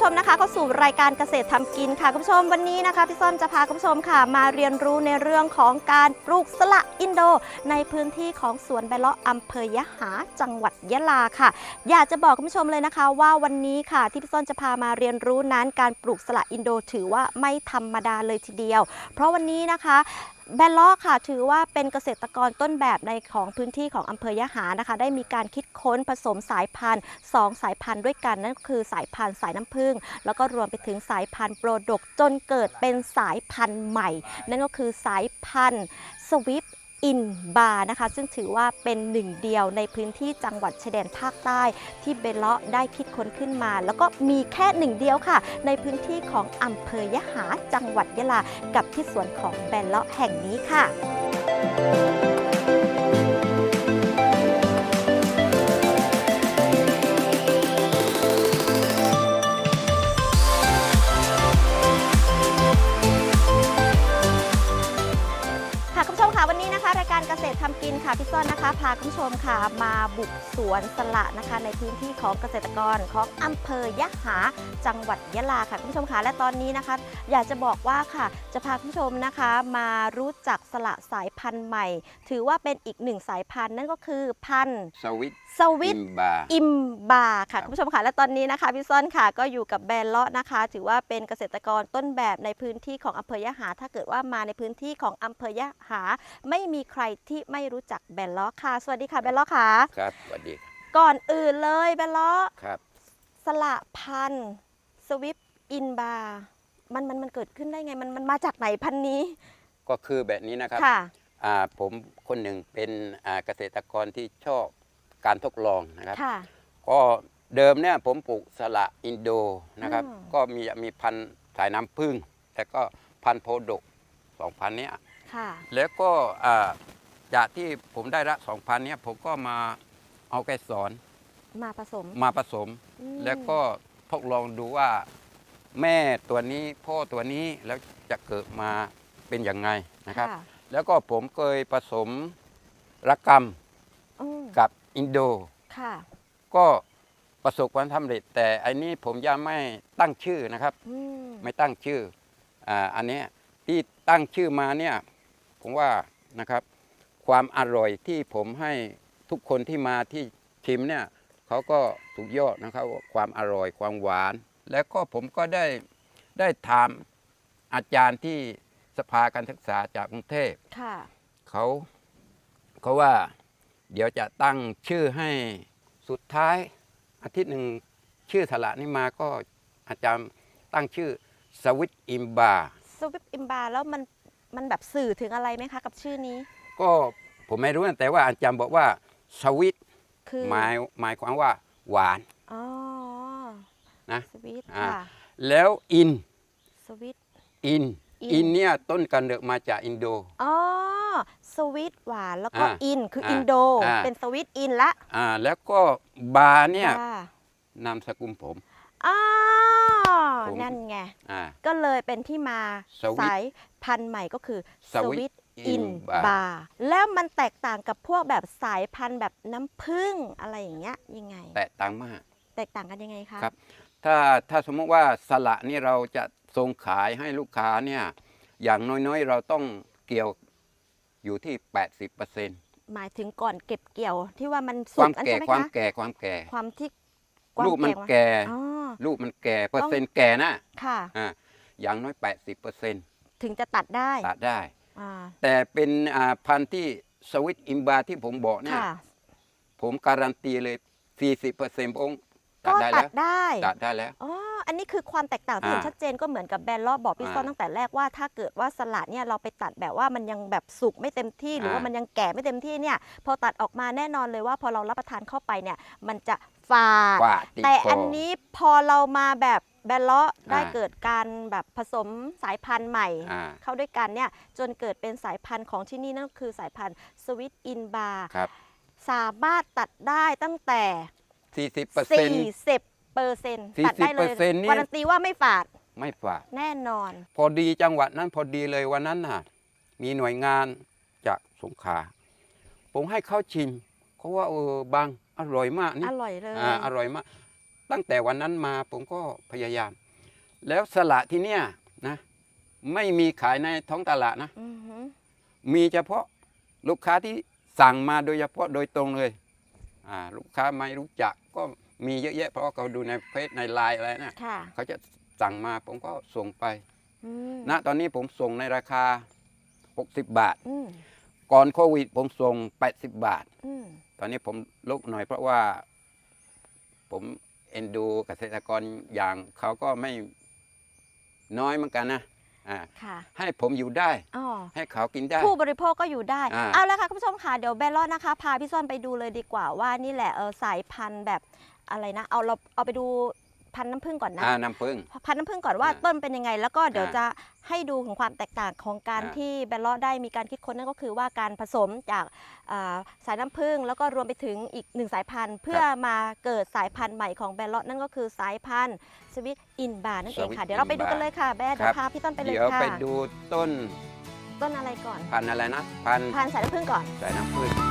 ผู้ชมนะคะเข้าสู่รายการเกษตรทำกินค่ะคุณผู้ชมวันนี้นะคะพี่ส้มจะพาคุณผู้ชมค่ะ มาเรียนรู้ในเรื่องของการปลูกสละอินโด ในพื้นที่ของสวนใบเลาะอำเภอยะหาจังหวัดยะลาค่ะ อยากจะบอกคุณผู้ชมเลยนะคะ ว่าวันนี้ค่ะที่พี่ส้นจะพามาเรียนรู้นั้นการปลูกสละอินโด ถือว่าไม่ธรรมดาเลยทีเดียว เพราะวันนี้นะคะ แบลเลาะค่ะถือว่าเป็นเกษตรกรต้นแบบในของพื้นที่ของอำเภอยะหานะคะ ได้มีการคิดค้นผสมสายพันธุ์ 2 สายพันธุ์ด้วยกัน นั่นก็คือสายพันธุ์สายน้ำผึ้งแล้วก็รวมไปถึงสายพันธุ์โปรดกจนเกิดเป็นสายพันธุ์ใหม่ นั่นก็คือสายพันธุ์สวิป อินบาร์นะคะ ซึ่งถือว่าเป็นหนึ่งเดียวในพื้นที่จังหวัดชายแดนภาคใต้ ที่เบลเลาะได้คิดค้นขึ้นมา แล้วก็มีแค่หนึ่งเดียวค่ะ ในพื้นที่ของอำเภอยะหาจังหวัดยะลา กับที่สวนของเบลเลาะแห่งนี้ค่ะค่ะ การเกษตรทำกินค่ะพี่ซ้อนนะคะ พาคุณผู้ชมค่ะ มาบุกสวนสละนะคะ ในพื้นที่ของเกษตรกรของอำเภอยะหาจังหวัดยะลาค่ะคุณผู้ชมค่ะและตอนนี้นะคะ อยากจะบอกว่าค่ะ จะพาคุณผู้ชมนะคะ มารู้จักสละสายพันธุ์ใหม่ ถือว่าเป็นอีกหนึ่งสายพันธุ์นั่นก็คือพันธุ์สวิตสวิตอิมบาอิมบาค่ะครับคุณผู้ชมค่ะและตอนนี้นะคะพี่ซ่อนค่ะก็อยู่กับแบรนด์เลาะนะคะ ถือว่าเป็นเกษตรกรต้นแบบในพื้นที่ของอำเภอยะหา ถ้าเกิดว่ามาในพื้นที่ของอำเภอยะหา ไม่มีใครที่ไม่รู้จักแบรนด์เลาะค่ะ สวัสดีค่ะแบรนด์เลาะค่ะครับสวัสดีก่อนอื่นเลยแบรนด์เลาะครับ สละพันธุ์สวิปอินบามันมันมันเกิดขึ้นได้ไงมันมันมาจากไหนพันธุ์นี้ ก็คือแบบนี้นะครับค่ะอ่าผมคนหนึ่งเป็นอ่าเกษตรกรที่ชอบ การทดลองนะครับ ค่ะ ก็เดิมเนี่ยผมปลูกสละอินโดนะครับ อืม ก็มีมีพันธุ์สายน้ำผึ้งแล้วก็พันธุ์โพดกสองพันเนี้ย ค่ะ แล้วก็อ่าจากที่ผมได้ละสองพันเนี้ยผมก็มาเอาไกสอนมาผสมมาผสม อืมแล้วก็ทดลองดูว่าแม่ตัวนี้พ่อตัวนี้แล้วจะเกิดมาเป็นยังไงนะครับค่ะแล้วก็ผมเคยผสมระกำอืมกับ อินโด ค่ะก็ประสบความสำเร็จ แต่อันนี้ผมยังไม่ตั้งชื่อนะครับ อืมไม่ตั้งชื่ออ่าอันเนี้ยที่ตั้งชื่อมาเนี่ยผมว่านะครับ ความอร่อยที่ผมให้ทุกคนที่มาที่ชิมเนี่ยเขาก็สุดยอดนะครับว่าความอร่อยความหวาน แล้วก็ผมก็ได้ได้ถามอาจารย์ที่สภาการศึกษาจากกรุงเทพ ค่ะ เขาเขาว่า เดี๋ยวจะตั้งชื่อให้สุดท้าย อาทิตย์หนึ่งชื่อสละนี่มาก็อาจารย์ตั้งชื่อสวิตอิมบาสวิปอิมบาแล้วมันมันแบบสื่อถึงอะไรไหมคะกับชื่อนี้ ก็ผมไม่รู้นะแต่ว่าอาจารย์บอกว่าสวิตคือหมายหมายความว่าหวานอ๋อนะสวิตอ่าค่ะแล้วอินสวิตอินอินอินเนี่ยต้นกำเนิดมาจากอินโดอ๋อ สวิตหวานแล้วก็อ่าอินคืออ่าอินโด อ่า เป็นสวิตอินละอ่าแล้วก็บาเนี่ยค่ะนามสกุลผมอ๋อผม นั่นไง อ่า ก็เลยเป็นที่มาสวิต สายพันธุ์ใหม่ก็คือสวิตอิน Inbar บาแล้วมันแตกต่างกับพวกแบบสายพันธุ์แบบน้ำผึ้งอะไรอย่างเงี้ยยังไง แตกต่างมาก แตกต่างกันยังไงคะครับ ถ้าถ้าสมมติว่าสละนี่เราจะส่งขายให้ลูกค้าเนี่ยอย่างน้อยๆ เราต้องเกี่ยว อยู่ที่ 80%หมายถึงก่อนเก็บเกี่ยวที่ว่ามันคสุวากมอันแก่ใช่ไหมความคะแก่ความแก่ ความที่ลูกมันว่าแก่ อ๋อ ลูกมันแก่เปอร์เซ็นต์แก่นะค่ะ อ่าอย่างน้อย 80%ถึงจะตัดได้ตัดได้ อ่าแต่เป็นอ่าพันธุ์ที่สวิตอิมบาที่ผมบอกเนี่ย ค่ะ ผมการันตีเลย 40%อง ค์ตัก็ดได้ตัแล้ดวได้ตัดได้แล้วอ๋ออันนี้คือความแตกต่างที่เห็นอ่าชัดเจนก็เหมือนกับแบรนด์รอบบอกพี่อ่าซ้อนตั้งแต่แรกว่าถ้าเกิดว่าสลัดเนี่ยเราไปตัดแบบว่ามันยังแบบสุกไม่เต็มที่หรือว่าอ่ามัมันยังแก่ไม่เต็มที่เนี่ยพอตัดออกมาแน่นอนเลยว่าพอเรารับประทานเข้าไปเนี่ยมันจะฝาดกว่าติดแต่คออันนี้พอเรามาแบบแบนเลาะได้อ่าเกิดการแบบผสมสายพันธุ์ใหม่อ่าเข้าด้วยกันเนี่ยจนเกิดเป็นสายพันธุ์ของที่นี่นั่นก็คือสายพันธุ์สวิตอินบาครับสามารถตัดได้ตั้งแต่ 40% 40เปอร์เซ็นต์ตัดได้เลย40%นี่ การันตีว่าไม่ฝาดไม่ฝาด แน่นอน พอดีจังหวัดนั้นพอดีเลยวันนั้นน่ะ มีหน่วยงานจากสงขลาผมให้เขาชิมเขาว่าเออบางอร่อยมากนี่อร่อยเลยอ่าอร่อยมาก ตั้งแต่วันนั้นมาผมก็พยายาม แล้วสละที่เนี่ยนะ ไม่มีขายในท้องตลาดนะ อือหือมีเฉพาะลูกค้าที่สั่งมาโดยเฉพาะโดยตรงเลยอ่าลูกค้าไม่รู้จัก ก็มีเยอะแยะเพราะว่าเขาดูในเฟซในไลน์อะไรนะค่ะเขาจะสั่งมาผมก็ส่งไปอืมณตอนนี้ผมส่งในราคา 60 บาทอืมก่อนโควิดผมส่ง 80 บาทอืมตอนนี้ผมลดหน่อยเพราะว่า ผมเอ็นดูเกษตรกรอย่างเขาก็ไม่น้อยเหมือนกันนะอ่าค่ะ ให้ผมอยู่ได้อ๋อให้เขากินได้ ผู้บริโภคก็อยู่ได้อ่าเอาละค่ะคุณผู้ชมค่ะ เดี๋ยวแบลลอนนะคะ พาพี่ส้นไปดูเลยดีกว่าว่านี่แหละเออสายพันธุ์แบบอะไรนะ เอาเราเอาไปดู พันธุ์น้ำผึ้งก่อนนะอ่าน้ำผึ้ง พันธุ์น้ำผึ้งก่อนว่าอ่าต้นเป็นยังไง แล้วก็เดี๋ยวอ่าจะให้ดูถึงความแตกต่างของการอ่า ที่แบลลอได้มีการคิดค้นนั่นก็คือว่าการผสมจากอ่าสายน้ำผึ้งแล้วก็รวมไปถึงอีกหนึ่งสายพันธุ์ เพื่อมาเกิดสายพันธุ์ใหม่ของแบลลอนั่นก็คือสายพันธุ์สวิตอินบาร์นั่นเองค่ะ Sweet เดี๋ยวเราไปดูกัน Inbar เลยค่ะแบลเดี๋ยวพาพี่ต้นไปเลยเดี๋ยวค่ะไปดูต้นต้นอะไรก่อน พันธุ์อะไรนะ พันธุ์พันธุ์สายน้ำผึ้งก่อน สายน้ำผึ้ง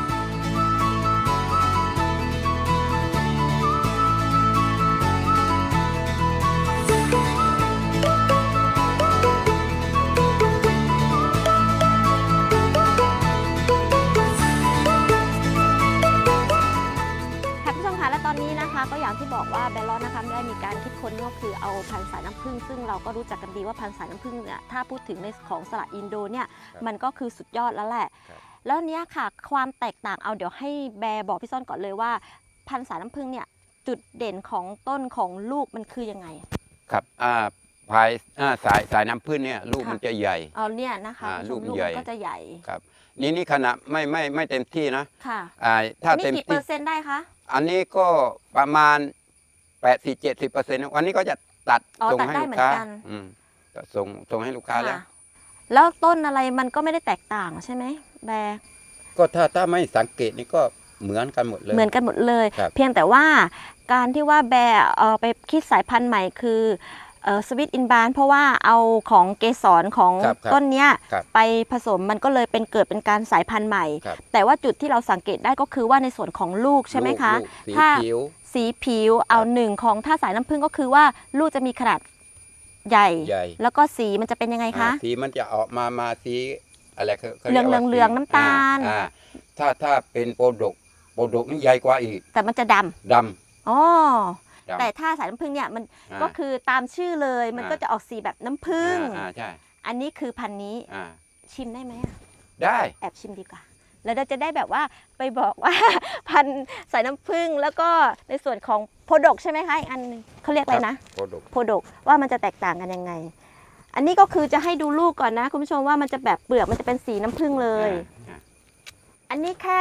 ซึ่งเราก็รู้จักกันดีว่าพันธุ์สายน้ำผึ้งเนี่ยถ้าพูดถึงในของสละอินโดเนี่ยมันก็คือสุดยอดแล้วแหละ แล้วเนี้ยค่ะความแตกต่างเอาเดี๋ยวให้แบร์บอกพี่ซ่อนก่อนเลยว่าพันธุ์สายน้ำผึ้งเนี่ยจุดเด่นของต้นของลูกมันคือยังไง ครับอ่าพายอ่าสายสายน้ำผึ้งเนี่ยลูกค่ะมันจะใหญ่เอาเนี่ยนะคะอ่าคุณผู้ชมลูกใหญ่มันก็จะใหญ่ครับนี่นี่ขนาดไม่ไม่ไม่เต็มที่นะค่ะอ่าถ้านี่เต็มกี่เปที่อร์เซ็นต์ได้คะอันนี้ก็ประมาณ8 4 7 0เปอร์เซ็นต์วันนี้ก็จะ ตัดอ๋อส่งตัดให้ได้ลูเหมืกอนค้ากันอืมก็ส่งส่งให้ลูกค้าแล้วค่ะแล้วต้นอะไรมันก็ไม่ได้แตกต่างใช่ไหมแบร์ก็ถ้าถ้าไม่สังเกตนี่ก็เหมือนกันหมดเลย เหมือนกันหมดเลยครับเพียงแต่ว่าการที่ว่าแบร์เอ่อไปคิดสายพันธุ์ใหม่คือ สวิตอินบานเพราะว่าเอาของเกสรของครับครับต้นเนี้ยครับไปผสมมันก็เลยเป็นเกิดเป็นการสายพันธุ์ใหม่ ครับ แต่ว่าจุดที่เราสังเกตได้ก็คือว่าในส่วนของลูกใช่ไหมคะ ลูกลูกสีถ้าผิว สีผิวเอาหนึ่งของถ้าสายน้ำผึ้งก็คือว่าลูกจะมีขนาดใหญ่ ใหญ่ แล้วก็สีมันจะเป็นยังไงคะ อ่าสีมันจะออกมามาสีอะไรขาขาเหลืองรียกว่าเหลืองสีน้ำตาล อ่อ่ถ้าถ้าเป็นโปรดกโปรดกนี่ใหญ่กว่าอีกแต่มันจะดำดอ๋อำดำ แต่ถ้าสายน้ำผึ้งเนี่ยมันาก็คือตามชื่อเลยมันอ่าก็จะออกสีแบบน้ำผึ้งอ่าอ่าใช่อันนี้คือพันธุ์นี้อ่าชิมได้ไหมอะได้แอบชิมดีกว่า แล้วเราจะได้แบบว่าไปบอกว่าพันธุ์สายน้ำผึ้งแล้วก็ในส่วนของโพดกใช่ไหมคะอีกอันหนึงเขาเรียกอะไรนะโปรดกโพดกว่ามันจะแตกต่างกันยังไง อันนี้ก็คือจะให้ดูลูกก่อนนะ คุณผู้ชมว่ามันจะแบบเปลือกมันจะเป็นสีน้ำผึ้งเลย อ่าอันนี้แค่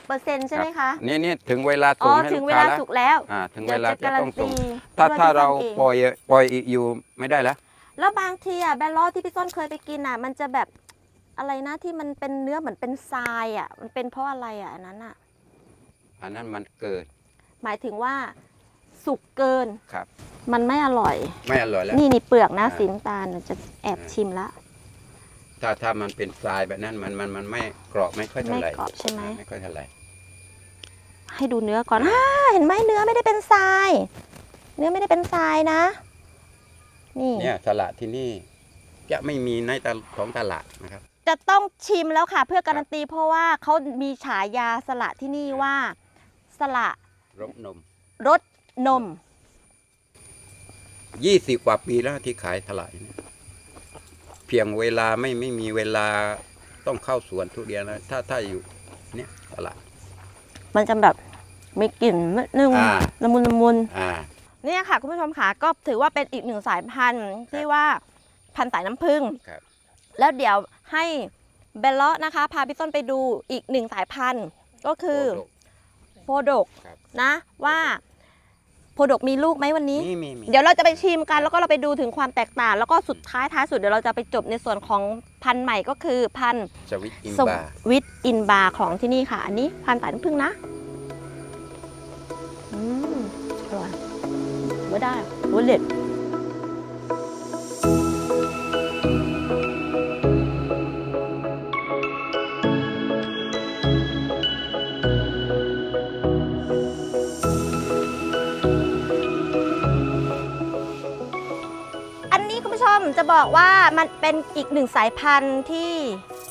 80%ใช่ไหมคะนี่นี่ถึงเวลาอ๋ส่องให้ถึงลูกเวค้าลาแล้วสุกแล้ว อ่าถึงเดี๋เวยวลาจะจะการัต้นองตีส่งถ้าด้วยถ้าพี่เราส้มองปล่อยปล่อยอีกอยู่ไม่ได้แล้วแล้วบางทีอะแบลลอที่พี่ส้นเคยไปกินอะ มันจะแบบอะไรนะที่มันเป็นเนื้อเหมือนเป็นทรายอะ มันเป็นเพราะอะไรอะอันนั้นอะ อันนั้นมันเกิดหมายถึงว่าสุกเกินครับ มันไม่อร่อย ไม่อร่อยแล้ว นี่นี่เปลือกนะอ่า สีน้ำตาลเดี๋ยวจะแอบชิมละ ถ้าถ้ามันเป็นทรายแบบนั้นมันมันมันไม่กรอบไม่ค่อยเท่าไหร่ไม่กรอบใช่ไหมาไม่ค่อยเท่าไหร่ ให้ดูเนื้อก่อนอ่าเห็นไหมเนื้อไม่ได้เป็นทราย เนื้อไม่ได้เป็นทรายนะ นี่ เนี่ยตลาดที่นี่จะไม่มีในตลาดของตลาดนะครับ จะต้องชิมแล้วค่ะ เพื่อการันตีเพราะว่าเขามีฉายาสละที่นี่ว่า สละรบนมรสนม ยี่สิบกว่าปีแล้วที่ขายตลาดเนี่ย เพียงเวลาไม่ไม่มีเวลาต้องเข้าสวนทุเรียนนะถ้าถ้าอยู่เนี่ยตลาดมันจะแบบมีกลิ่นนึ่งอ่า ละมุนละมุน อ่า เนี่ยค่ะคุณผู้ชมค่ะก็ถือว่าเป็นอีกหนึ่งสายพันธุ์ที่ว่าพันธุ์สายน้ำผึ้งครับ แล้วเดี๋ยวให้เบลเลาะนะคะ พาพี่ต้นไปดูอีกหนึ่งสายพันธุ์ ก็คือโปรดก โพดกครับ นะว่า โพดกมีลูกไหมวันนี้ มีมีมีเดี๋ยวเราจะไปชิมกันแล้วก็เราไปดูถึงความแตกต่าง แล้วก็สุดท้ายท้ายสุดเดี๋ยวเราจะไปจบในส่วนของพันธุ์ใหม่ก็คือพันธุ์สวิตอินสบาร์วิตอินบาร์ของที่นี่ค่ะ อันนี้พันธุ์สายน้ำผึ้งนะอืมอร่อยไม่ได้หัวเด็ด จะบอกว่ามันเป็นอีกหนึ่งสายพันธุ์ที่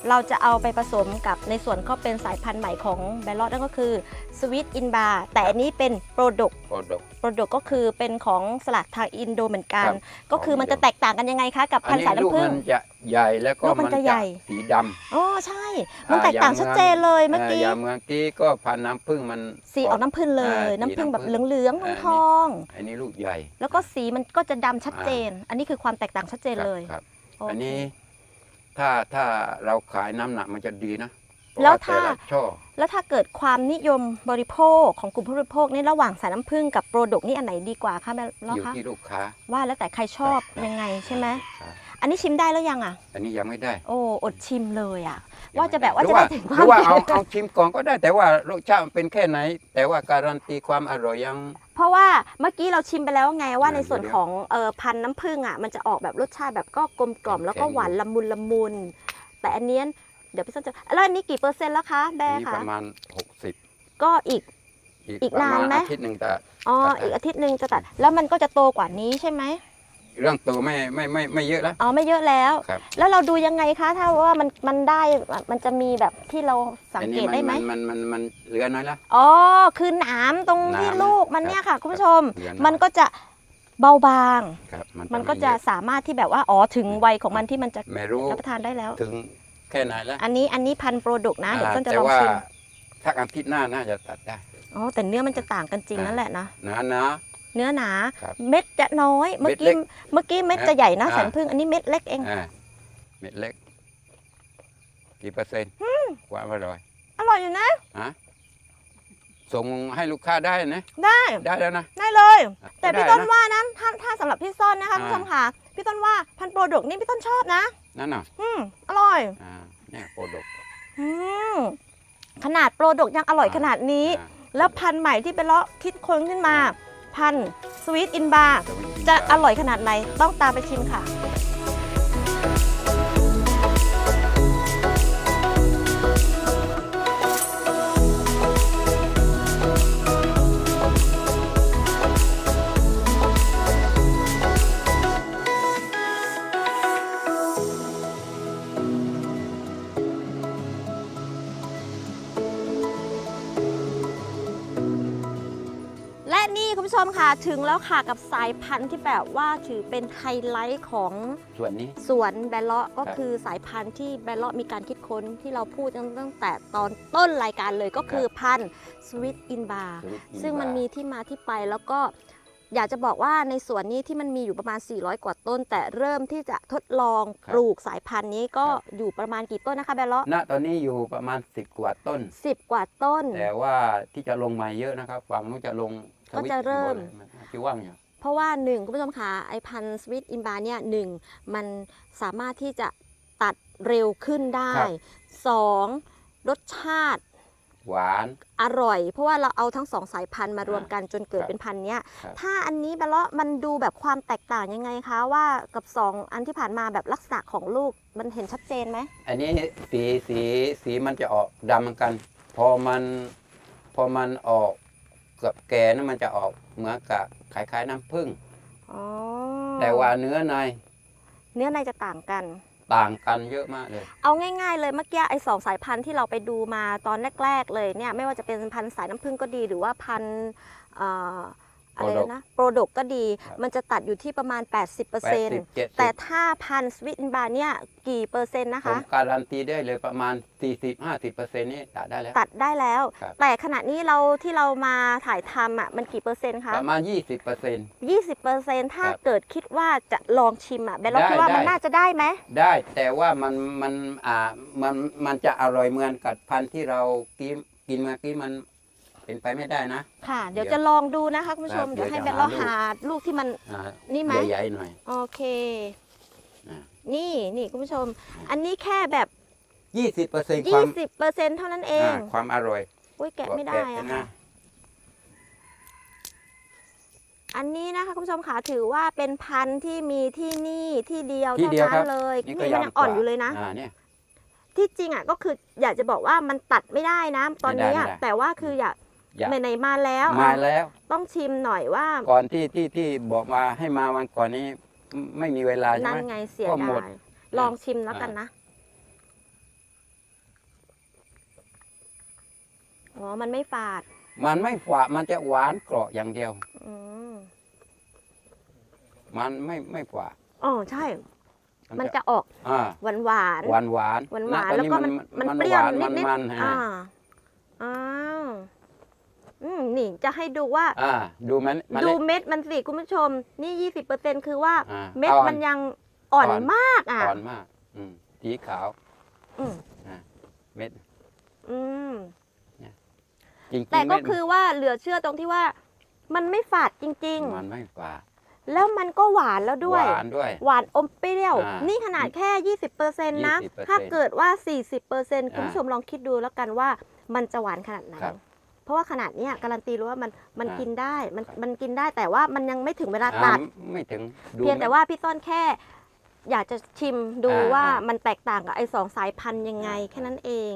เราจะเอาไปผสมกับในส่วนก็เป็นสายพันธุ์ใหม่ของแบลลอนั่นก็คือสวิตอินบาแต่อันนี้เป็นโปรดกโปรดก โปรดกก็คือเป็นของสลัดทางอินโดเหมือนกัน ครับ ก็คือมันของอินโดจะแตกต่างกันยังไงคะกับอัพันนธุ์นี้สายลูกน้ำผึ้มัง นจะใหญ่แล้วก็ลูกมันมันจะจะใหญ่ สีดำอ๋อใช่ มันแตกต่างชัดเจนเลยเมื่อกี้อย่างเมื่อกี้ก็พันธุ์น้ำผึ้งมัน สีออกน้ำผึ้งเลย อ่าน้ำผึ้งแบบสีน้ำผึ้งเหลืองอ่า ๆทองอันนี้ลูกใหญ่ ๆแล้วก็สีมันก็จะดำชัดเจน อันนี้คือความแตกต่างชัดเจนเลยครับโอเคอันนี้ ถ้าถ้าเราขายน้ำหนักมันจะดีนะแล้วเพระถ้าต่ะช่อแล้วถ้าเกิดความนิยมบริโภคของกลุ่มผู้บริโภคนี่ระหว่างสายน้ำผึ้งกับโปรดกนี่อันไหนดีกว่าคะแม่ล้ออยู่คะที่ลูกค้าว่าแล้วแต่ใครชอบยังไงใช่ไหมครับ อันนี้ชิมได้แล้วยังอะ อันนี้ยังไม่ได้โอ้อดชิมเลยอะยังว่าจะแบบว่าหรืจะอได้ถึงคหรือวาว่ามเอาเผ็ดเอาชิมก่อนก็ได้ แต่ว่ารสชาติมันเป็นแค่ไหน แต่ว่าการันตีความอร่อยยัง เพราะว่าเมื่อกี้เราชิมไปแล้วไงว่าอ่าในส่วนเดี๋ยวของเอ่อพันธุ์น้ำผึ้งอะมันจะออกแบบรสชาติแบบก็กลมกล่อมแล้วก็แข็งหวานละมุนละมุน แต่อันเนี้ยเดี๋ยวพี่ส้นจะแล้วอันนี้กี่เปอร์เซ็นต์แล้วคะแบอันร์นี้คะประมาณ 60 ก็อีก อีกอีกประนานมาณไหม อาทิตย์หนึ่งแต่ อ๋อตัดได้ อีกอาทิตย์หนึ่งจะตัดแล้วมันก็จะโตกว่านี้ใช่ไหม เรื่องตัวไม่ไม่ไม่ไม่เยอะแล้ว อ๋อไม่เยอะแล้ว ครับ แล้วเราดูยังไงคะ ถ้าว่ามันมันได้มันจะมีแบบที่เราสังอันเกนี้ตได้ไหมมันมันมันมันเหลือน้อยละอ๋อคือหนามตรงที่หนามลูกมันครับเนี่ยค่ะ คุณผู้ชม เหลือน้อย มันก็จะเบาบาง ครับมันก็จะไเยอสามารถที่แบบว่าอ๋อถึงวัยของมันที่มันจะไม่รู้รับประทานได้แล้ว ถึงแค่ไหนแล้วอันนี้อันนี้พันธุ์โปรดุกนะเดี๋ยวอ่าต้นจะแต่ลองว่าชิมถ้าอาทิตย์หน้าน่าจะตัดได้ อ๋อแต่เนื้อมันจะต่างกันจริงอ่านั่นั่นแหละนะนะนะ เนื้อหนา ครับเม็ดจะน้อย เมื่อเม็ดเล็กี้กเมื่อกี้เม็ดนะจะใหญ่นะอ่าแสนพึ่งอันนี้เม็ดเล็กเอง อ่าเม็ดเล็ก กี่เปอร์เซ็นต์ความอร่อยอร่อยอยู่นะฮะส่งให้ลูกค้าได้นะ ได้ได้แล้วนะ ได้เลย แต่พี่ได้ต้นนะว่านะถ้าถ้าสำหรับพี่ต้นนะคะอ่า คุณผู้ชมค่ะพี่ต้นว่าพันธุ์โปรดุกนี่พี่ต้นชอบนะ นั่นน่ะอืมอร่อย อ่าเนี่ยโปรดก อืมขนาดโปรดกยังอร่อยอ่า ขนาดนี้ อ่า แล้วพันธุ์ใหม่ที่เป็นเลาะคิดค้นขึ้นมา พันธุ์สวีทอินบาร์สวิตช์จะอร่อยขนาดไหนต้องตามไปชิมค่ะและ ถึงแล้วค่ะกับสายพันธุ์ที่แบบว่าถือเป็นไฮไลท์ของส่วนนี้ สวนแบลเลาะก็ครับคือสายพันธุ์ที่แบลเลาะมีการคิดค้นที่เราพูดตั้งแต่ตอนต้นรายการเลยก็คือพันธุ์สวิตอินบาสวิตช์อิซึ่งมันมีที่มาที่ไปแล้วก็อยากจะบอกว่าในสวนนี้ที่มันมีอยู่ประมาณ 400 กว่าต้น แต่เริ่มที่จะทดลองครับปลูกสายพันธุ์นี้ก็ครับอยู่ประมาณกี่ต้นนะคะแบลเลาะณตอนนี้อยู่ประมาณสิบกว่าต้นสิบกว่าต้น แต่ว่าที่จะลงใหม่เยอะนะครับฝั่งนู้นจะลง ก็จะเริ่มที่ว่างอยู่เพราะว่าหนึ่งคุณผู้ชมคะไอพันธุ์สวิตอินบาเนี่ยหนึ่งมันสามารถที่จะตัดเร็วขึ้นได้ครับสองรสชาติหวานอร่อย เพราะว่าเราเอาทั้งสองสายพันธุ์มารวมอ่ากันจนเกิดครับเป็นพันธุ์เนี้ยครับถ้าอันนี้แปลว่ามันดูแบบความแตกต่างยังไงคะ ว่ากับสองอันที่ผ่านมาแบบลักษณะของลูกมันเห็นชัดเจนไหมอันนี้สีสีสีมันจะออกดำเหมือนกัน พอมันพอมันออกเกือบ แก่นั่นมันจะออกเหมือนกับคล้ายๆน้ำผึ้งอ๋อแต่ว่าเนื้อในเนื้อในจะต่างกัน ต่างกันเยอะมากเลย เอาง่ายๆเลยเมื่อกี้ไอ้สองสายพันธุ์ที่เราไปดูมาตอนแรก ๆ เลยเนี่ยไม่ว่าจะเป็นพันธุ์สายน้ำผึ้งก็ดีหรือว่าพันธุ์เอ่ออะไรโปรดกนะโปรดกก็ดีครับมันจะตัดอยู่ที่ประมาณแปดสิบ80%เจ็ดแต่สิบถ้าพันธุ์สวิตอินบาร์เนี่ยกี่เปอร์เซ็นต์นะผมคะการันตีได้เลยประมาณ 40-50%เปอร์เซ็นต์นี่ตัดได้แล้ว ตัดได้แล้วครับแต่ขณะนี้เราที่เรามาถ่ายทำอะมันกี่เปอร์เซ็นต์คะ ประมาณ 20%เปอร์เซ็นต์20เปอร์เซ็นต์ถ้าครับเกิดคิดว่าจะลองชิมอะเบลเราได้คิดว่ามันได้น่าจะได้ไหม ได้ แต่ว่ามันมันอ่ามันมันจะอร่อยเหมือนกับพันธุ์ที่เรากินกินเมื่อกี้มัน เป็นไปไม่ได้นะ ค่ะเดี๋ยวเดี๋ยวจะลองดูนะคะคุณผู้ชมครับเดี๋ยวให้เดี๋เบยวลจะเราหาหาลูกที่มันอ่านี่ไหมใหญ่ๆหน่อย โอเค อ่า นี่นี่คุณผู้ชม อันนี้แค่แบบ20เปอร์เซ็นต์ความ20เปอร์เซ็นต์เท่านั้นเองอ่าความอร่อยอุ้ยแกะไม่ได้แกอะนค่ะอันนี้นะคะคุณผู้ชมค่ะถือว่าเป็นพันธุ์ที่มีที่นี่ที่เดียวที่เท่าเดียวนั้ครันบเลยนี่นี่ก็มันยาวยังอ่อนกว่าอยู่เลยนะ อ่าเนี่ย ที่จริงอะก็คืออยากจะบอกว่ามันตัดไม่ได้นะ ตอนนี้อะไม่ได้ไม่ได้แต่ว่าคืออยาก อยากไหนๆมาแล้วมาอะแล้ว ต้องชิมหน่อยว่า ก่อนที่ที่ที่บอกมาให้มาวันก่อนนี้ ไม่มีเวลาใช่นั่นไหม ไงเสียก็หมดาดยลองชิมแล้วกันนะ อ๋อ มันไม่ฝาด มันไม่ฝาดมันจะหวานกรอบอย่างเดียว อืมมันไม่ไม่ฝาดอ๋อ ใช่ มันจะออกอ่าหวานหวานหวานหวานหวานหวานตอแล้วก็มันมันเปรี้ยวหวานนิมัดนนิดมันอ่าฮะอ้าว อืมนี่จะให้ดูว่า อ่า ดูมันมันดูเล็ก เม็ดมันสิคุณผู้ชม นี่ยี่สิบเปอร์เซ็นคือว่า อ่าเม็ดอ่อนมันยังอ่อนอ่อน มากอะ อ่อนมาก อืมสีขาวอืมเม็ดอืมจริงๆแต่ก็เม็ดคือว่าเหลือเชื่อตรงที่ว่า มันไม่ฝาดจริง มันไม่ฝาดๆ แล้วมันก็หวานแล้วด้วย หวานด้วย หวานอมเปรี้ยว อ่านี่ขนาดแค่ 20%นะ 20%ถ้าเกิดว่า 40%คุณผู้อ่าชมลองคิดดูแล้วกันว่ามันจะหวานขนาดไหนครับ เพราะว่าขนาดเนี้ยการันตีรู้ว่ามันมันอ่ากิกินได้มันครับมันกินได้แต่ว่ามันยังไม่ถึงเวลาอ่าตัด ไม่ถึงดูเพียงแต่ม็ดว่าพี่ต้นแค่ อยากจะชิมดูอ่าว่าอ่ามัมันแตกต่างกับไอ้สองสายพันธุ์ยังไงอ่าแค่นั้นเอง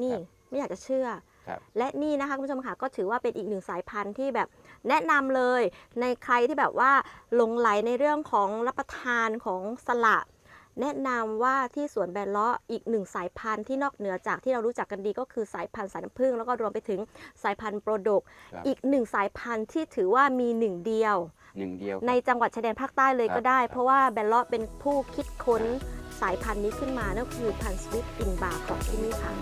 นี่ครับไม่อยากจะเชื่อครับและนี่นะคะคุณผู้ชมค่ะก็ถือว่าเป็นอีกหนึ่งสายพันธุ์ที่แบบแนะนำเลยในใครที่แบบว่าหลงไหลในเรื่องของรับประทานของสละ แนะนำว่าที่สวนแบนเลาะอีกหนึ่งสายพันธุ์ที่นอกเหนือจากที่เรารู้จักกันดีก็คือสายพันธุ์สายน้ำผึ้งแล้วก็รวมไปถึงสายพันธุ์โปรดก ครับอีกหนึ่งสายพันธุ์ที่ถือว่ามีหนึ่งเดียว หนึ่งเดียวในจังหวัดชายแดนภาคใต้เลยครับก็ได้ครับเพราะว่าแบนเลาะเป็นผู้คิดค้นสายพันธุ์นี้ขึ้นมานั่นคือพันธุ์สวิตอินบาของที่นี่ค่ะ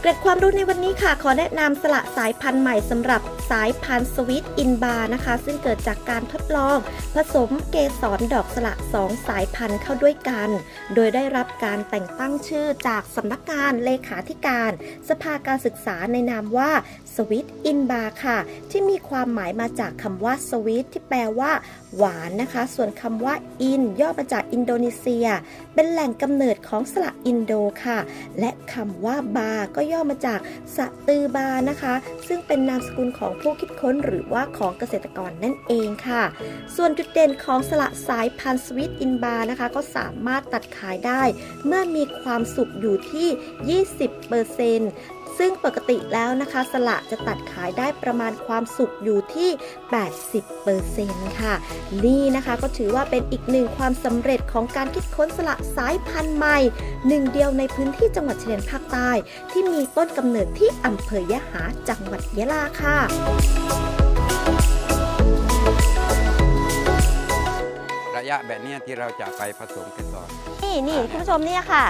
เกร็ดความรู้ในวันนี้ค่ะ ขอแนะนำสละสายพันธุ์ใหม่สำหรับสายพันธุ์สวิตอินบาร์นะคะ ซึ่งเกิดจากการทดลอง ผสมเกสรดอกสละสองสายพันธุ์เข้าด้วยกัน โดยได้รับการแต่งตั้งชื่อจากสำนักงานเลขาธิการ สภาการศึกษาในนามว่า สวิตอินบาค่ะ ที่มีความหมายมาจากคำว่าสวิตที่แปลว่า หวานนะคะ ส่วนคำว่าอินย่อมาจากอินโดนีเซีย เป็นแหล่งกำเนิดของสละอินโดค่ะ และคำว่าบาก็ย่อมาจากสะตือบานะคะ ซึ่งเป็นนามสกุลของผู้คิดค้นหรือว่าของเกษตรกรนั่นเองค่ะ ส่วนจุดเด่นของสละสายพันธุ์สวิตอินบานะคะ ก็สามารถตัดขายได้ เมื่อมีความสุกอยู่ที่ 20% ซึ่งปกติแล้วนะคะสละจะตัดขายได้ประมาณความสุกอยู่ที่ 80%ค่ะ นี่นะคะก็ถือว่าเป็นอีกหนึ่งความสำเร็จของการคิดค้นสละสายพันธุ์ใหม่หนึ่งเดียวในพื้นที่จังหวัดชายแดนภาคใต้ ที่มีต้นกำเนิดที่อำเภอยะหาจังหวัดยะลาค่ะระยะแบบเนี้ยที่เราจะไปผสมเกสรนี่นี่คุณผู้ชมเนี่ยค่ะ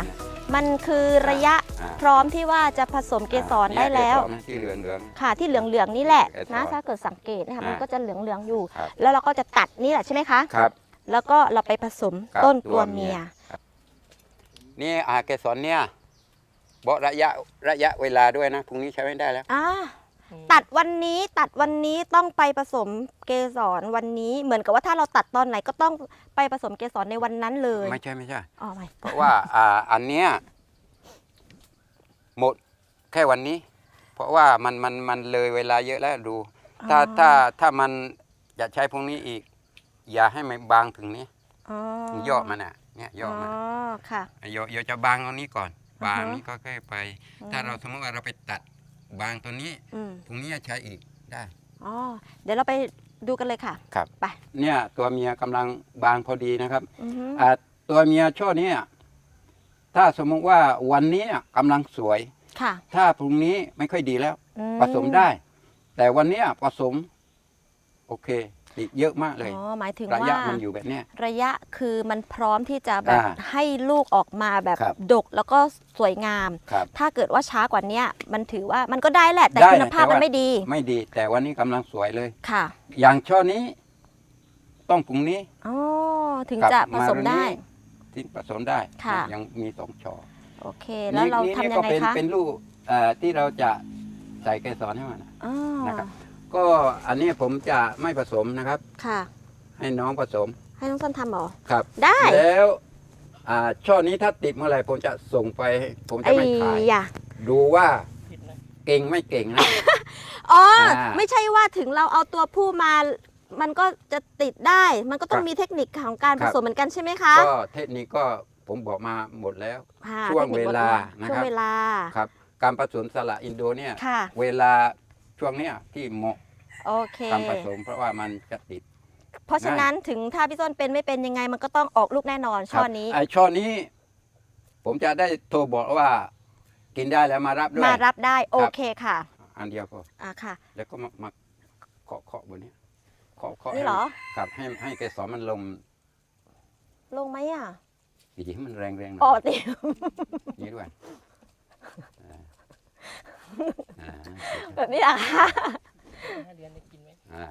มันคือระยะอ่า พร้อมที่ว่าจะผสมเกสรได้แล้ว เนี่ยเกสรนะที่เหลืองเหลือง ค่ะที่เหลืองๆนี่แหละเกสรนะถ้าเกิดสังเกตนะคะอ่ามัมันก็จะเหลืองๆอยู่ ครับ แล้วเราก็จะตัดนี่แหละใช่ไหมคะ ๆครับ แล้วก็เราไปผสมครับต้นตัตัววเมีเมีย ย นี่อาเกสรเนี่ยบอกระยะระยะเวลาด้วยนะพรุ่งนี้ใช้ไม่ได้แล้ว อ่า ตัดวันนี้ตัดวันนี้ต้องไปผสมเกสรวันนี้ เหมือนกับว่าถ้าเราตัดตอนไหนก็ต้องไปผสมเกสรในวันนั้นเลยไม่ใช่ไม่ใช่อ๋อไม่เพราะว่าอ่าอันเนี้ยหมดแค่วันนี้ เพราะว่ามันมันมันเลยเวลาเยอะแล้วดู ถ้าถ้าถ้ามันจะใช้พวกนี้อีก อย่าให้มันบางถึงนี้อ๋อย่อมันอะเนี่ยย่อมันอ๋อค่ะย่อย่อจะบางตรงนี้ก่อนอือฮะบางนี้ก็ค่อยไป ถ้าเราสมมติว่าเราไปตัด บางตัวนี้อืมพรุ่งนี้จะใช้อีกได้ อ๋อเดี๋ยวเราไปดูกันเลยค่ะ ครับ ไป เนี่ยตัวเมียกำลังบางพอดีนะครับอือฮึอ่าตัวเมียช่อเนี้ยถ้าสมมุติว่าวันนี้เนี่ยกำลังสวย ค่ะถ้าพรุ่งนี้ไม่ค่อยดีแล้ว อืผสมได้ แต่วันเนี้ยผสม โอเค ติดเยอะมากเลยอ๋อหมายถึงระว่ายะมันอยู่แบบเนี้ย ระยะคือมันพร้อมที่จะแบบอ่าให้ลูกออกมาแบบครับ ดกแล้วก็สวยงาม ครับ ถ้าเกิดว่าช้ากว่าเนี้ยมันถือว่ามันก็ได้แหละ แต่ได้คุณภาพแต่ว่ามั มันไม่ดีไม่ดีแต่วันนี้กำลังสวยเลย ค่ะอย่างช่อนี้ ต้องพรุ่งนี้อ๋อถึงกับจะผสมมารุณีได้ ที่ผสมได้ค่ะ ยังมีสองช่อโอเค แล้วเรานี่ทำนี่ยัก็งไงเป็นคะเป็นลูกเอ่อที่เราจะใส่เกสรให้มัน อ๋อนะครับ ก็อันนี้ผมจะไม่ผสมนะครับ ค่ะ ให้น้องผสมให้น้องส้นทำเหรอ ครับ ได้ แล้วอ่าช่อนี้ถ้าติดเมื่อไหร่ผมจะส่งไป ผมจะไอ้ไม่ขาย ยะดูว่าเก่งไม่เก่งนะ อ๋ออ่าไม่ใช่ว่าถึงเราเอาตัวผู้มา มันก็จะติดได้ มันก็ต้องครับมีเทคนิคของการคผรับสมเหมือนกันใช่ไหมคะก็เทคนิคก็ผมบอกมาหมดแล้ว ค่ะช่วงทคนิคเวลาบทนะครับ ช่วงเวลา ครับ การผสมสละอินโดเนี่ย ค่ะ เวลา ช่วงเนี้ยที่เหมาะโอเคการผสมเพราะว่ามันจะติด เพราะฉะนั้นถึงถ้าพี่ต้นเป็นไม่เป็นยังไงมันก็ต้องออกลูกแน่นอนช่อนี้ ไอช่อนี้ ผมจะได้โทรบอกว่า กินได้แล้วมารับด้วย มารับได้โอเคค่ะ อันเดียวพออะค่ะ แล้วก็มามาเคาะเคาะบนนี้เคาะเคาะนี่เหรอให้ครับให้ให้เกสรมันลมลงไหมอะอีกทีให้มันแรงแรงๆหน่อ๋ออยตินี้ด้วยอ่าอ่า แบบนี้อะค่ะห้าเดือนได้กินไหมอ่า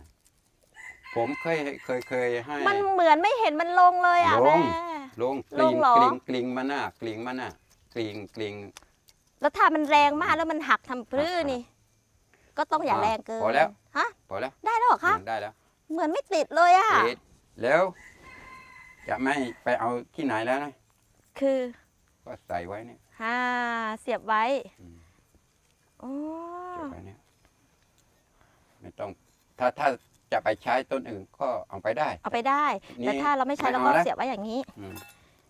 ผมเคยเคยเคยให้ มันเหมือนไม่เห็นมันลงเลยอะลแม่ ง ลงกลลิงงเหรอ กลิงกลิงมันน่ะกลิงมันน่ะกลิงกลิงแล้วถ้ามันแรงมากแล้วมันหักทำปลื้อนี่ ก็ต้องอย่าอะแรงเกินพอแล้ว ฮะ พอแล้วได้แล้วเหรอคะ อืมได้แล้วเหมือนไม่ติดเลยอะติดแล้ว จะไม่ไปเอาที่ไหนแล้วนะคือก็ใส่ไว้เนี่ย ฮ่าเสียบไว้ อืม อ๋อเก็บไว้เนี่ยไม่ต้อง ถ้าถ้าจะไปใช้ต้นอื่นก็เอาไปได้ เอาไปได้ นี่แต่ถ้าเราไม่ใช้เราไม่ก็เอาแล้วเสียบไว้อย่างนี้ อืม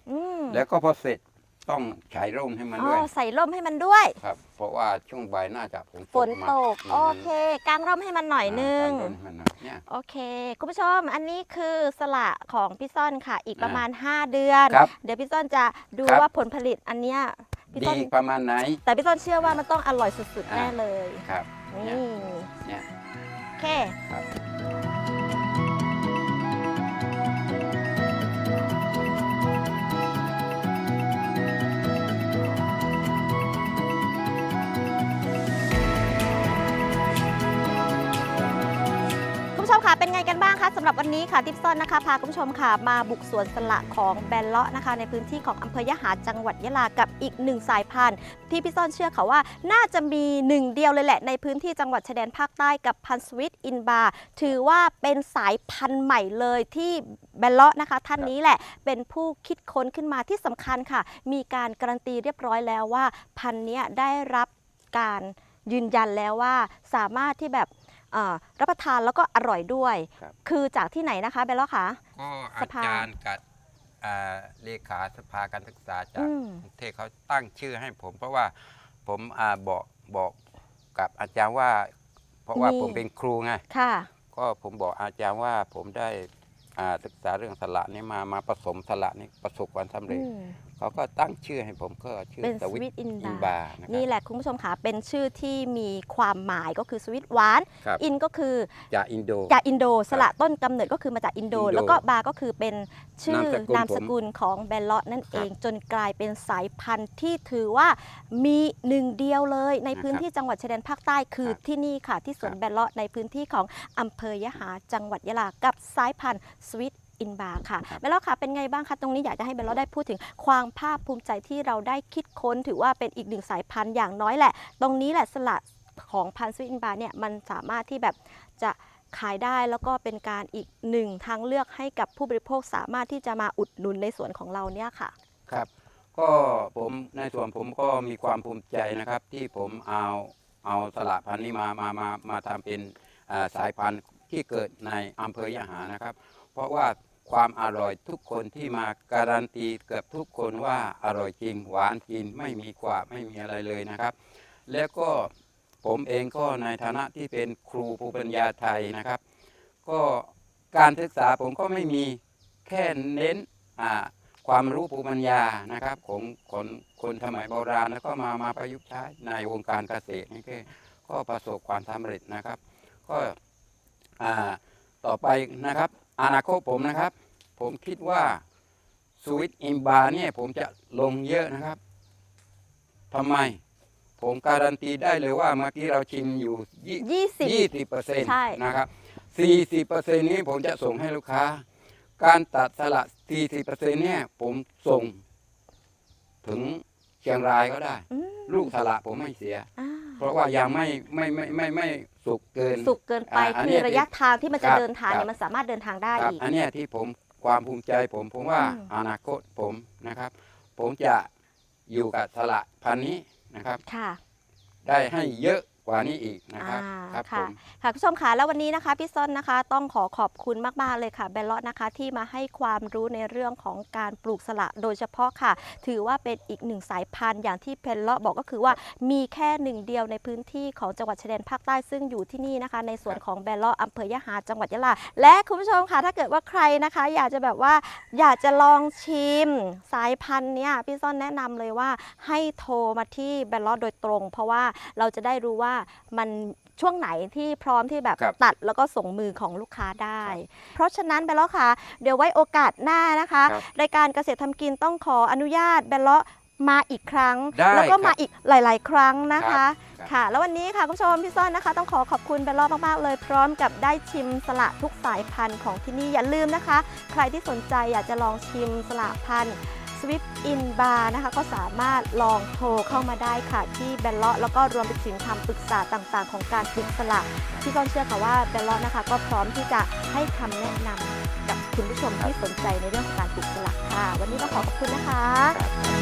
อืมแล้วก็พอเสร็จต้องฉายร่มให้มันอ๋อด้วย ใส่ร่มให้มันด้วย ครับ เพราะว่าช่วงบ่ายน่าจะฝนฝนมาตก มโอเคกางร่มให้มันหน่อยนึงาการร่มให้มันหน่อยเนี่ย โอเค คุณผู้ชม อันนี้คือสละของพี่ซ่อนค่ะ อีกประอ่ามาณ 5 เดือน ครับเดี๋ยวพี่ซ่อนจะดูครับ ว่าผลผลิตอันเนี้ย พี่ดีต้นประมาณไหนแต่พี่ต้นเชื่อว่ามันต้องอร่อยสุดๆอ่าแน่เลย ครับนี่เนี่ยโอเค ครับ มค่ะเป็นไงกันบ้างคะสำหรับวันนี้ค่ะทิปซอนนะคะพาคุณผู้ชมค่ะมาบุกสวนสละของแบนเลาะนะคะ ในพื้นที่ของอำเภอยะหาจังหวัดยะลากับอีกหนึ่งสายพันธุ์ที่พี่ซ่อนเชื่อค่ะว่า น่าจะมีหนึ่งเดียวเลยแหละ ในพื้นที่จังหวัดชายแดนภาคใต้กับพันธุ์สวิตอินบาถือว่าเป็นสายพันธุ์ใหม่เลยที่แบนเลาะนะคะ ท่านนี้แหละเป็นผู้คิดค้นขึ้นมาที่สำคัญค่ะ มีการการันตีเรียบร้อยแล้วว่า พันธุ์นี้ได้รับการยืนยันแล้วว่าสามารถที่แบบ รับประทานแล้วก็อร่อยด้วย ครับ คือจากที่ไหนนะคะเบลล่าคะ ก็สอาภาจารย์กับอ่าเลขาสภาการศึกษาจาอืกม กรุงเทพเขาตั้งชื่อให้ผม เพราะว่าผมอ่าบอกบอกกับอาจารย์ว่า เพราะว่าผมเป็นครูไงค่ะ ก็ผมบอกอาจารย์ว่าผมได้อ่าศึกษาเรื่องสละนี้มามาผสมสละนี้ประสบความสำเร็จ อืม เขาก็ตั้งชื่อให้ผมก็ชื่อเป็นสวิต Sweet Inba อินบานะคนี่รับแหละคุณผู้ชมค่ะเป็นชื่อที่มีความหมายก็คือสวิตหวานครับอินก็คือจากอินโดจากอินโดสละต้นกำเนิดก็คือมาจากอินโดอินโดแล้วก็บาก็คือเป็นชื่อนามนามสสกุกุลลของแบลเลาะนั่นครับเองจนกลายเป็นสายพันธุ์ที่ถือว่ามีหนึ่งเดียวเลย ในพื้นนะครับที่จังหวัดชายแดนภาคใต้คือครับที่นี่ค่ะที่สวนครับแบลเลาะในพื้นที่ของอำเภอยะหาจังหวัดยะลากับสายพันธุ์สวิต อินบาค่ะครับแบลเลาะค่ะเป็นไงบ้างคะตรงนี้อยากจะให้แบลเลาะได้พูดถึงความภาคภูมิใจที่เราได้คิดค้น ถือว่าเป็นอีกหนึ่งสายพันธุ์อย่างน้อยแหละ ตรงนี้แหละสละของพันธุ์สวิตอินบาเนี่ยมันสามารถที่แบบจะขายได้แล้วก็เป็นการอีกหนึ่งทางเลือกให้กับผู้บริโภคสามารถที่จะมาอุดหนุนในสวนของเราเนี่ยค่ะ ครับ ก็ผมในส่วนผมก็มีความภูมิใจนะครับ ที่ผมเอาเอาสละพันธุ์นี้มามามามาทำเป็นอ่าสายพันธุ์ที่เกิดในอำเภอยะหานะครับ เพราะว่า ความอร่อยทุกคนที่มาการันตีเกือบทุกคนว่าอร่อยจริง หวานจริงไม่มีกว่าไม่มีอะไรเลยนะครับ แล้วก็ผมเองก็ในฐานะที่เป็นครูภูปัญญาไทยนะครับ ก็การศึกษาผมก็ไม่มีแค่เน้นความรู้ภูมิปัญญานะครับของคนคนสมัยโบราณแล้วก็มามาประยุกต์ใช้ในวงการเกษตรนี่ก็ก็ประสบความสำเร็จนะครับ ก็ต่อไปนะครับ อนาคตผมนะครับ ผมคิดว่าสวิตอิมบาเนี่ยผมจะลงเยอะนะครับทำไม ผมการันตีได้เลยว่าเมื่อกี้เราชิมอยู่ยี่20ยี่สิบเปอร์เซ็นต์ใช่นะครับสี่สิบเปอร์เซ็นต์นี้ผมจะส่งให้ลูกค้า การตัดสละสี่สิบเปอร์เซ็นต์เนี่ยผมส่ง ถึงเชียงรายก็ได้อืมลูกสละผมไม่เสียอ่า เพราะว่ายังไม่ไม่ไม่ไม่ไม่สุกเกิน สุกเกินไปอ่าอันคืเนี้อยระยะทางที่มันจะครับเดินทางเนี่ครัยบ มันสามารถเดินทางได้ครับอีก อันเนี้ยที่ผมความภูมิใจผมผมว่าอืม อนาคตผมนะครับ ผมจะอยู่กับสละพันธุ์นี้นะครับ ค่ะ ได้ให้เยอะ กว่านี้อีกนะครับอ่าครับผค่ะมค่ะคุณผู้ชมคะแล้ววันนี้นะคะพี่ส้นนะคะต้องขอขอบคุณมากๆเลยค่ะเบลเลาะนะคะที่มาให้ความรู้ในเรื่องของการปลูกสละโดยเฉพาะค่ะ ถือว่าเป็นอีกหนึ่งสายพันธุ์อย่างที่เพนเลาะบอกก็คือว่ามีแค่หนึ่งเดียวในพื้นที่ของจังหวัดชายแดนภาคใต้ซึ่งอยู่ที่นี่นะคะ ในส่วนของแบลเลาะอำเภอยะหาจังหวัดยะลาและคุณผู้ชมค่ะถ้าเกิดว่าใครนะคะ อยากจะแบบว่าอยากจะลองชิมสายพันธุ์เนี้ยพี่ส้นแนะนำเลยว่าให้โทรมาที่แบลเลาะโดยตรง เพราะว่าเราจะได้รู้ว่ามันช่วงไหนที่พร้อมที่แบบครับ ตัดแล้วก็ส่งมือของลูกค้าได้ เพราะฉะนั้นแบลเลาะค่ะเดี๋ยวไว้โอกาสหน้านะคะ ครับ รายการเกษตรทำกินต้องขออนุญาตแบลเลาะมาอีกครั้ง ได้แล้วก็ครับมาอีกหลาย ๆ ครั้งนะคะ ครับ ค่ะ แล้ววันนี้ค่ะคุณผู้ชมพี่ซ้อนนะคะ ต้องขอขอบคุณแบลเลาะมาก ๆ เลย พร้อมกับได้ชิมสละทุกสายพันธุ์ของที่นี่อย่าลืมนะคะ ใครที่สนใจอยากจะลองชิมสละพันธุ์ สวิปอินบาร์นะคะก็สามารถลองโทรเข้ามาได้ค่ะ ที่แบลล์ แล้วก็รวมไปถึงคำปรึกษาต่างๆ ของการปลูกสลักที่ก้อนเชื่อค่ะว่าแบลล์นะคะ ก็พร้อมที่จะให้คำแนะนำกับคุณผู้ชมที่สนใจในเรื่องของการปลูกสลักค่ะ วันนี้ก็ขอขอบคุณนะคะ